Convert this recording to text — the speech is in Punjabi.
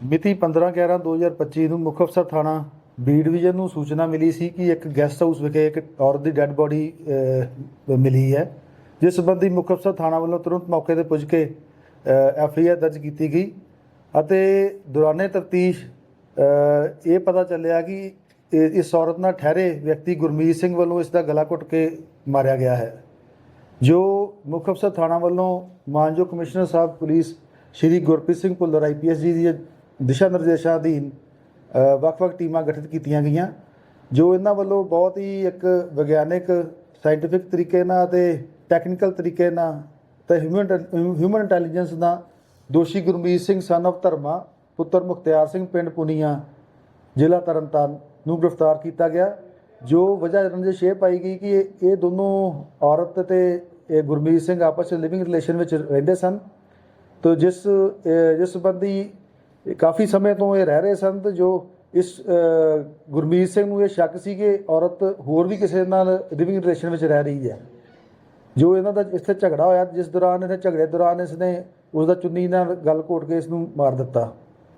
ਮਿਤੀ 15/11/2025 ਨੂੰ ਮੁੱਖ ਅਫਸਰ ਥਾਣਾ ਬੀ ਡਿਵੀਜ਼ਨ ਨੂੰ ਸੂਚਨਾ ਮਿਲੀ ਸੀ ਕਿ ਇੱਕ ਗੈਸਟ ਹਾਊਸ ਵਿਖੇ ਇੱਕ ਔਰਤ ਦੀ ਡੈੱਡ ਬੋਡੀ ਮਿਲੀ ਹੈ। ਜਿਸ ਸੰਬੰਧੀ ਮੁੱਖ ਅਫਸਰ ਥਾਣਾ ਵੱਲੋਂ ਤੁਰੰਤ ਮੌਕੇ ਤੇ ਪੁੱਜ ਕੇ ਐਫ ਆਈ ਆਰ ਦਰਜ ਕੀਤੀ ਗਈ ਅਤੇ ਦੌਰਾਨੇ ਤਫਤੀਸ਼ ਇਹ ਪਤਾ ਚੱਲਿਆ ਕਿ ਇਸ ਔਰਤ ਨਾਲ ਠਹਿਰੇ ਵਿਅਕਤੀ ਗੁਰਮੀਤ ਸਿੰਘ ਵੱਲੋਂ ਇਸ ਦਾ ਗਲਾ ਘੁੱਟ ਕੇ ਮਾਰਿਆ ਗਿਆ ਹੈ। ਜੋ ਮੁੱਖ ਅਫਸਰ ਥਾਣਾ ਵੱਲੋਂ ਮਾਨਯੋਗ ਕਮਿਸ਼ਨਰ ਸਾਹਿਬ ਪੁਲਿਸ ਸ਼੍ਰੀ ਗੁਰਪ੍ਰੀਤ ਸਿੰਘ ਭੁੱਲਰ ਆਈਪੀਐਸ ਜੀ ਦੀ ਦਿਸ਼ਾ ਨਿਰਦੇਸ਼ਾਂ ਅਧੀਨ ਵੱਖ-ਵੱਖ ਟੀਮਾਂ ਗਠਿਤ ਕੀਤੀਆਂ ਗਈਆਂ, ਜੋ ਇਹਨਾਂ ਵੱਲੋਂ ਬਹੁਤ ਹੀ ਇੱਕ ਵਿਗਿਆਨਿਕ ਸਾਇੰਟੀਫਿਕ ਤਰੀਕੇ ਨਾਲ ਤੇ ਟੈਕਨੀਕਲ ਤਰੀਕੇ ਨਾਲ ਤੇ ਹਿਊਮਨ ਹਿਊਮਨ ਇੰਟੈਲੀਜੈਂਸ ਦਾ ਦੋਸ਼ੀ ਗੁਰਮੀਤ ਸਿੰਘ ਸਨ of ਧਰਮਾ, ਪੁੱਤਰ ਮੁਖਤਿਆਰ ਸਿੰਘ ਪਿੰਡ ਪੁਨੀਆ, ਜ਼ਿਲ੍ਹਾ ਤਰਨਤਾਰਨ ਨੂੰ ਗ੍ਰਿਫਤਾਰ ਕੀਤਾ ਗਿਆ, ਜੋ ਵਜ੍ਹਾ ਰੰਜਿਸ਼ ਇਹ ਪਾਈ ਗਈ ਕਿ ਇਹ- ਦੋਨੋਂ ਔਰਤ ਤੇ ਇਹ ਗੁਰਮੀਤ ਸਿੰਘ ਆਪਸ ਵਿੱਚ ਲਿਵਿੰਗ ਰਿਲੇਸ਼ਨ ਵਿੱਚ ਰਹਿੰਦੇ ਸਨ, ਤੋ ਜਿਸ ਜਿਸ ਸੰਬੰਧੀ ਇਹ ਕਾਫੀ ਸਮੇਂ ਤੋਂ ਇਹ ਰਹਿ ਰਹੇ ਸਨ ਜੋ ਇਸ ਗੁਰਮੀਤ ਸਿੰਘ ਨੂੰ ਇਹ ਸ਼ੱਕ ਸੀ ਕਿ ਔਰਤ ਹੋਰ ਵੀ ਕਿਸੇ ਨਾਲ ਲਿਵਿੰਗ ਰਿਲੇਸ਼ਨ ਵਿੱਚ ਰਹਿ ਰਹੀ ਹੈ। ਜੋ ਇਹਨਾਂ ਦਾ ਇੱਥੇ ਝਗੜਾ ਹੋਇਆ, ਜਿਸ ਦੌਰਾਨ, ਇਹਨੇ ਝਗੜੇ ਦੌਰਾਨ ਇਸਨੇ ਉਸ ਦਾ ਚੁੰਨੀ ਨਾਲ ਗੱਲ ਘੋਟ ਕੇ ਇਸ ਨੂੰ ਮਾਰ ਦਿੱਤਾ।